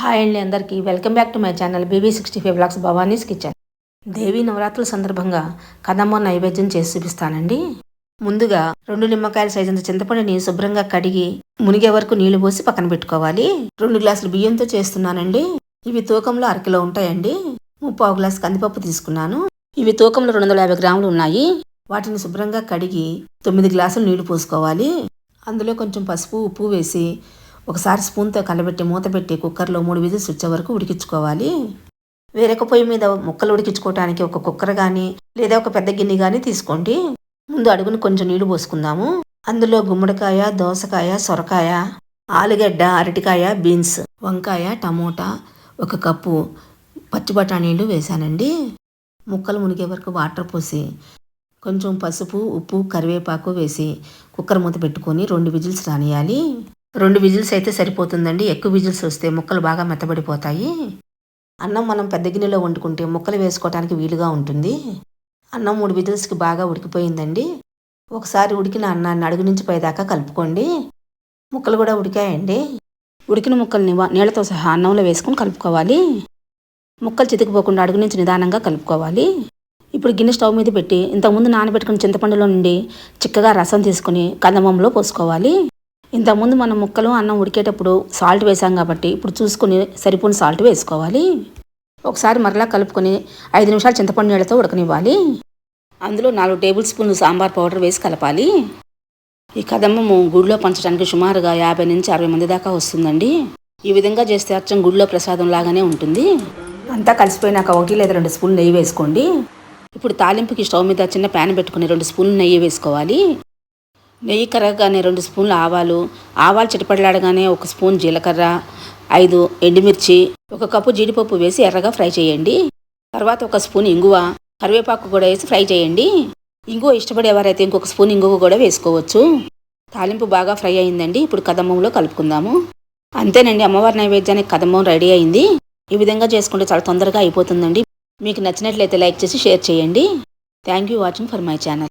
Hi అండి అందరికీ. Welcome back to my channel BB sixty five blocks Bhavani's kitchen Devi నవరాత్రుల సందర్భంగా కదమ్మ నైవేద్యం చేసి చూపిస్తానండి. ముందుగా రెండు నిమ్మకాయల సైజు చింతపండుని శుభ్రంగా కడిగి మునిగే వరకు నీళ్ళు పోసి పక్కన పెట్టుకోవాలి. రెండు గ్లాసులు బియ్యంతో చేస్తున్నానండి. ఇవి తూకంలో అరకిలో ఉంటాయండి. ముప్పావు గ్లాస్ కందిపప్పు తీసుకున్నాను. ఇవి తూకంలో రెండు వందల యాభై గ్రాములు ఉన్నాయి. వాటిని శుభ్రంగా కడిగి తొమ్మిది గ్లాసులు నీళ్ళు పోసుకోవాలి. అందులో కొంచెం పసుపు ఉప్పు వేసి ఒకసారి స్పూన్తో కలబెట్టి మూత పెట్టి కుక్కర్లో మూడు విజిల్స్ వచ్చే వరకు ఉడికించుకోవాలి. వేరొక పొయ్యి మీద ముక్కలు ఉడికించుకోవడానికి ఒక కుక్కర్ కానీ లేదా ఒక పెద్ద గిన్నె కానీ తీసుకోండి. ముందు అడుగును కొంచెం నీళ్ళు పోసుకుందాము. అందులో గుమ్మడికాయ దోసకాయ సొరకాయ ఆలుగడ్డ అరటికాయ బీన్స్ వంకాయ టమోటా ఒక కప్పు పచ్చి బఠానీలు వేశానండి ముక్కలు మునిగే వరకు వాటర్ పోసి కొంచెం పసుపు ఉప్పు కరివేపాకు వేసి కుక్కర్ మూత పెట్టుకొని రెండు విజిల్స్ రానియాలి. రెండు విజిల్స్ అయితే సరిపోతుందండి. ఎక్కువ విజిల్స్ వస్తే ముక్కలు బాగా మెత్తబడిపోతాయి. అన్నం మనం పెద్ద గిన్నెలో వండుకుంటే ముక్కలు వేసుకోవడానికి వీలుగా ఉంటుంది. అన్నం మూడు విజిల్స్కి బాగా ఉడికిపోయిందండి. ఒకసారి ఉడికిన అన్నాన్ని అడుగు నుంచి పైదాకా కలుపుకోండి. ముక్కలు కూడా ఉడికాయండి. ఉడికిన ముక్కల్ని నీళ్ళతో సహా అన్నంలో వేసుకొని కలుపుకోవాలి. ముక్కలు చితికిపోకుండా అడుగు నుంచి నిదానంగా కలుపుకోవాలి. ఇప్పుడు గిన్నె స్టవ్ మీద పెట్టి ఇంతకుముందు నానబెట్టుకుని చింతపండులో నుండి చిక్కగా రసం తీసుకుని కందమంలో పోసుకోవాలి. ఇంతకుముందు మనం ముక్కలు అన్నం ఉడికేటప్పుడు సాల్ట్ వేసాం కాబట్టి ఇప్పుడు చూసుకుని సరిపోని సాల్ట్ వేసుకోవాలి. ఒకసారి మరలా కలుపుకొని ఐదు నిమిషాలు చింతపండు నీళ్ళతో ఉడకనివ్వాలి. అందులో నాలుగు టేబుల్ స్పూన్లు సాంబార్ పౌడర్ వేసి కలపాలి. ఈ కదమ్మము గుడిలో పంచడానికి సుమారుగా యాభై నుంచి అరవై మంది దాకా వస్తుందండి. ఈ విధంగా చేస్తే అచ్చం గుడిలో ప్రసాదం లాగానే ఉంటుంది. అంతా కలిసిపోయినాక ఒకటి లేదా రెండు స్పూన్లు నెయ్యి వేసుకోండి. ఇప్పుడు తాలింపుకి స్టవ్ మీద చిన్న ప్యాన్ పెట్టుకుని రెండు స్పూన్లు నెయ్యి వేసుకోవాలి. నెయ్యి కరగగానే రెండు స్పూన్లు ఆవాలు ఆవాలు చిటపడలాడగానే ఒక స్పూన్ జీలకర్ర ఐదు ఎండుమిర్చి ఒక కప్పు జీడిపప్పు వేసి ఎర్రగా ఫ్రై చేయండి. తర్వాత ఒక స్పూన్ ఇంగువ కరివేపాకు కూడా వేసి ఫ్రై చేయండి. ఇంగువ ఇష్టపడేవారైతే ఇంకొక స్పూన్ ఇంగువ కూడా వేసుకోవచ్చు. తాలింపు బాగా ఫ్రై అయిందండి. ఇప్పుడు కదమ్మంలో కలుపుకుందాము. అంతేనండి అమ్మవారి నైవేద్యానికి కదమ్మం రెడీ అయింది. ఈ విధంగా చేసుకుంటే చాలా తొందరగా అయిపోతుందండి. మీకు నచ్చినట్లయితే లైక్ చేసి షేర్ చేయండి. Thank you watching for my channel.